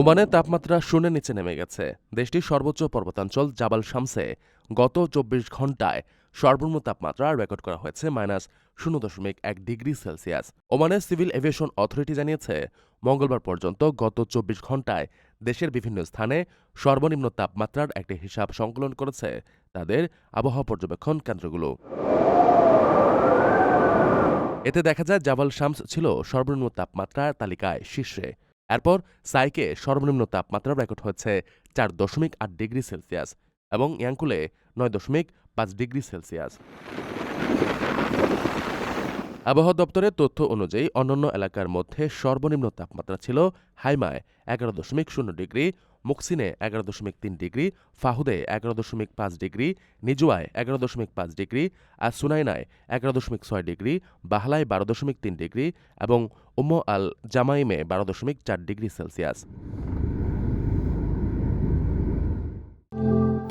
ওমানে তাপমাত্রা শূন্যের নিচে নেমে গেছে। দেশটির সর্বোচ্চ পর্বতাঞ্চল জাবাল শামসে। গত চব্বিশ ঘন্টায় সর্বনিম্ন তাপমাত্রা রেকর্ড করা হয়েছে মাইনাস শূন্য দশমিক এক ডিগ্রি সেলসিয়াস। ওমানের সিভিল এভিয়েশন অথরিটি জানিয়েছে, মঙ্গলবার পর্যন্ত গত চব্বিশ ঘন্টায় দেশের বিভিন্ন স্থানে সর্বনিম্ন তাপমাত্রার একটি হিসাব সংকলন করেছে তাদের আবহাওয়া পর্যবেক্ষণ কেন্দ্রগুলো। এতে দেখা যায়, জাবাল শামস ছিল সর্বনিম্ন তাপমাত্রার তালিকায় শীর্ষে। এরপর সাইকে সর্বনিম্ন তাপমাত্রা রেকর্ড হয়েছে চার দশমিক আট ডিগ্রি সেলসিয়াস এবং ইয়াংকুলে নয় দশমিক পাঁচ ডিগ্রি সেলসিয়াস। আবহাওয়া দপ্তরের তথ্য অনুযায়ী অন্যান্য এলাকার মধ্যে সর্বনিম্ন তাপমাত্রা ছিল হাইমায় এগারো দশমিক শূন্য ডিগ্রি মুকসিনে এগারো দশমিক তিন ডিগ্রি, ফাহুদে এগারো দশমিক পাঁচ ডিগ্রি, নিজুয়ায় এগারো দশমিক পাঁচ ডিগ্রি আর সুনাইনায় এগারো দশমিক ছয় ডিগ্রি, বাহলায় বারো দশমিক তিন ডিগ্রি এবং উম্ম আল জামাইমে বারো দশমিক চার ডিগ্রি সেলসিয়াস।